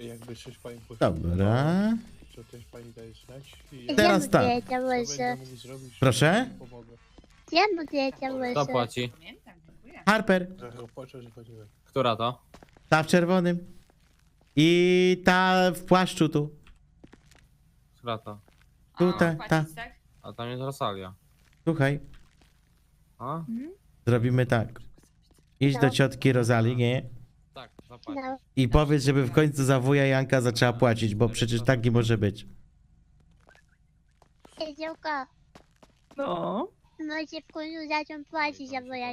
jakby coś pani poszło, Dobra. to też pani daje znać. I jak Teraz tak. co będę mógł zrobić, Proszę? pomogę. Kto płaci? Pamiętam, dziękuję. Harper, Trochę że. Która to? ta w czerwonym. I ta w płaszczu tu. Która to? Tutaj, O, ta. płacić, tak? A tam jest Rosalia. Słuchaj, A? zrobimy tak. Idź do ciotki Rozali, nie? Tak, zapłaci. I powiedz, żeby w końcu za wuja Janka zaczęła płacić, bo przecież tak nie może być. Jeziomko, No. może w końcu zacząć płacić za moja.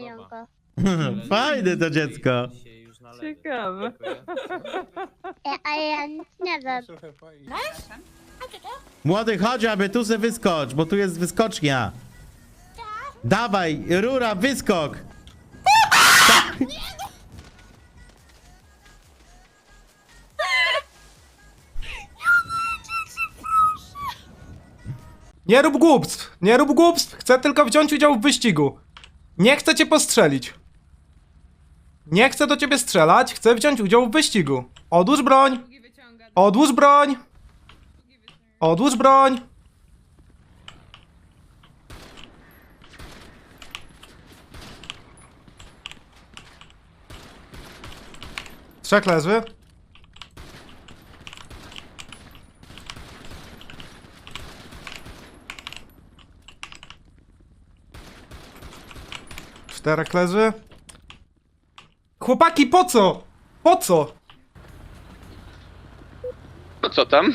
Fajne to dziecko. Dzisiaj już nalewy. Ciekawe. Dziękuję. E, ale ja nic nie wiem. Trochę pani. Młody, chodź, aby tu se wyskocz, bo tu jest wyskocznia. Dawaj, rura, wyskok. Nie rób głupstw! Nie rób głupstw! Chcę tylko wziąć udział w wyścigu. Nie chcę cię postrzelić. Nie chcę do ciebie strzelać, chcę wziąć udział w wyścigu. Odłóż broń! Odłóż broń! Odłóż broń! Trzech leży. Czterech leży. Chłopaki, po co? Po co? No co tam?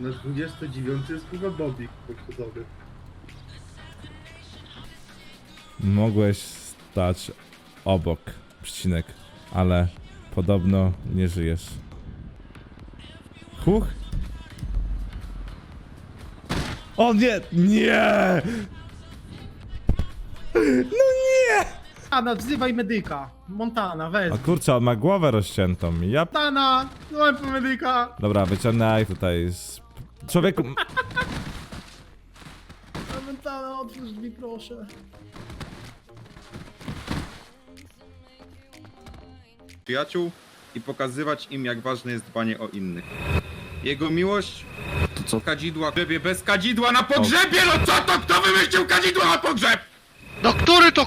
Na 29 jest chyba Bobik pochodowy. Mogłeś stać obok, przecinek, ale podobno nie żyjesz. Huch? O nie! Nie! Montana, wzywaj medyka. Montana, weź. O kurczę, on ma głowę rozciętą. Ja... Montana, dzwoń po medyka. Dobra, wyciągnę tutaj z... Człowieku... Montana, otwórz drzwi, proszę. Przyjaciół i pokazywać im, jak ważne jest dbanie o innych. Jego miłość to co? Kadzidła w grzebie bez kadzidła na pogrzebie! No co to? Kto wymyślił kadzidło na pogrzeb? No który to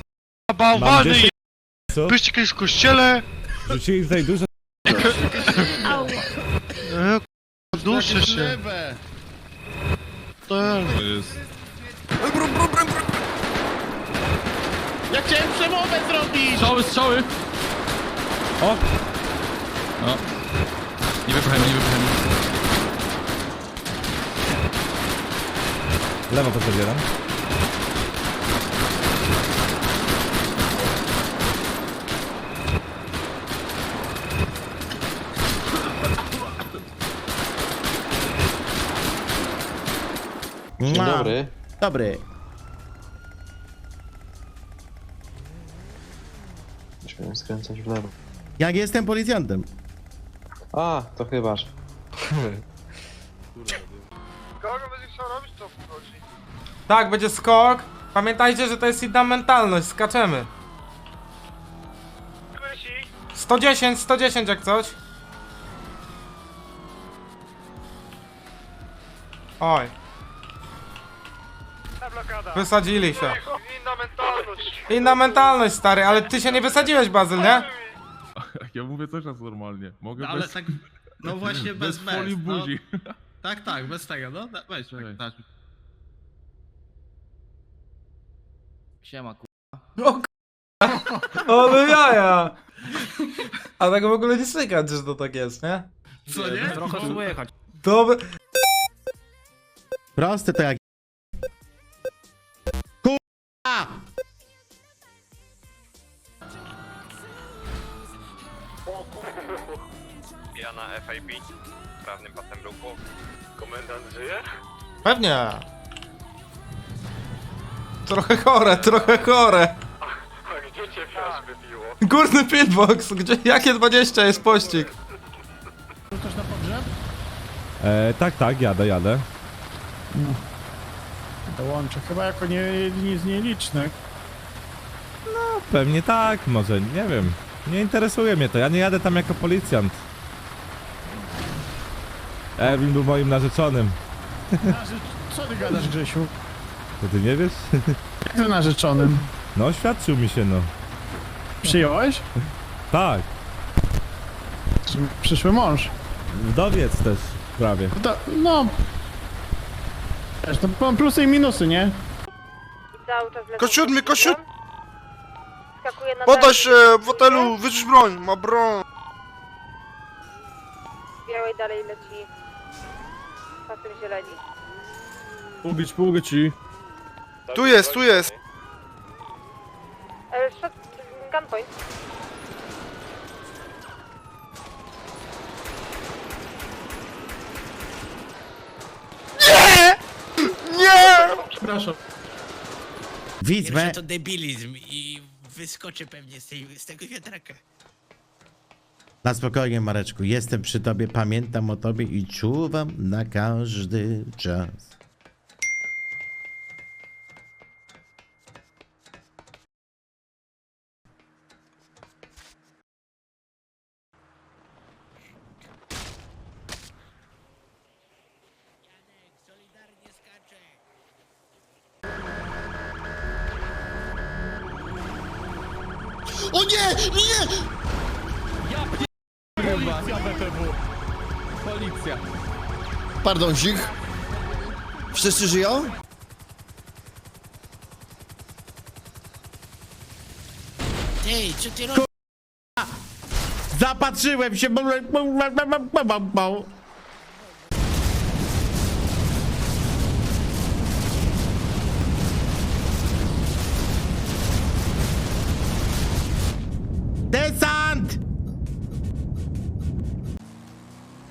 bałwany 10 co? Byście kiedyś w kościele? Rzucili tutaj dużo... E, k***a, Duszę się. Tak. Ja chciałem przemowę zrobić! Strzały, strzały! O! No. Nie wypchajmy, nie wypchajmy. Lewo podbieram. Dzień dobry. Dobry. Musimy skręcać w lewo. Jak jestem policjantem. A, to chybaż. Tak, będzie skok. Pamiętajcie, że to jest inna mentalność, skaczemy. 110, 110 jak coś. Oj. Wysadzili się. Inna mentalność. Inna mentalność, stary, ale ty się nie wysadziłeś, Bazyl, nie? Ja mówię cały czas normalnie. Mogę ale tak, no właśnie bez, bez, folii no. buzi. Tak, tak, bez tego, no. Da- Weź, Czekaj. tak, tak. Siema, ku... O, k***a. o no jaja. A tak w ogóle nie słychać, że to tak jest, nie? Co nie? Trochę słychać. Dobra. Proste to jak... Ja na FIB, sprawnym pasem ruchu. Komendant żyje? Pewnie. Trochę chore, trochę chore. A gdzie cię wsiąść wybiło? Górny pitbox, gdzie, jakie 20 jest pościg? Coś na pogrzeb? E, tak, tak, jadę, jadę. Dołączę. Chyba jako nie, nie z nielicznych. Pewnie tak, może, nie wiem. Nie interesuje mnie to, ja nie jadę tam jako policjant. Erwin był moim narzeczonym. Co ty gadasz, Grzesiu? To ty nie wiesz? Jak ty narzeczonym? No, oświadczył mi się, no. Przyjąłeś? Tak, Przyszły mąż. wdowiec też, prawie. To, no... Wiesz, to mam plusy i minusy, nie? Kosiudmy, kosiud! Podaj się, w hotelu, wyrzuć broń, ma broń. Białej dalej leci. Pasem zieleni. Ubić pół ci. Tu jest, tu jest. Shot, gunpoint. Nie! Przepraszam. Widz, me... to debilizm i wyskoczę pewnie z, tej, z tego wiatraka. Na spokojnie, Mareczku. Jestem przy tobie, pamiętam o tobie i czuwam na każdy czas. O nie, nie! Pardon, Zik. Wszyscy żyją? Ej, co ty robisz? Zapatrzyłem się. Desant!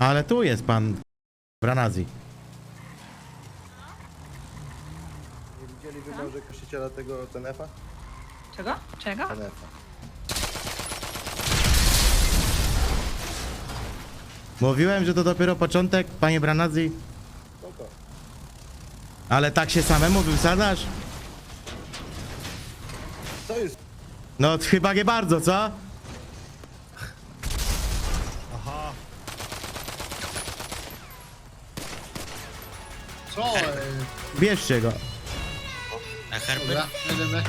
Ale tu jest pan Branazzi. Nie widzieliby może kościciela tego TNF-a? Czego? Czego? Mówiłem, że to dopiero początek, panie Branazzi. Ale tak się samemu wysadzasz? Co jest? No chyba nie bardzo, co? Co? Bierzcie go. Na Harbor? Dobra, jedziemy.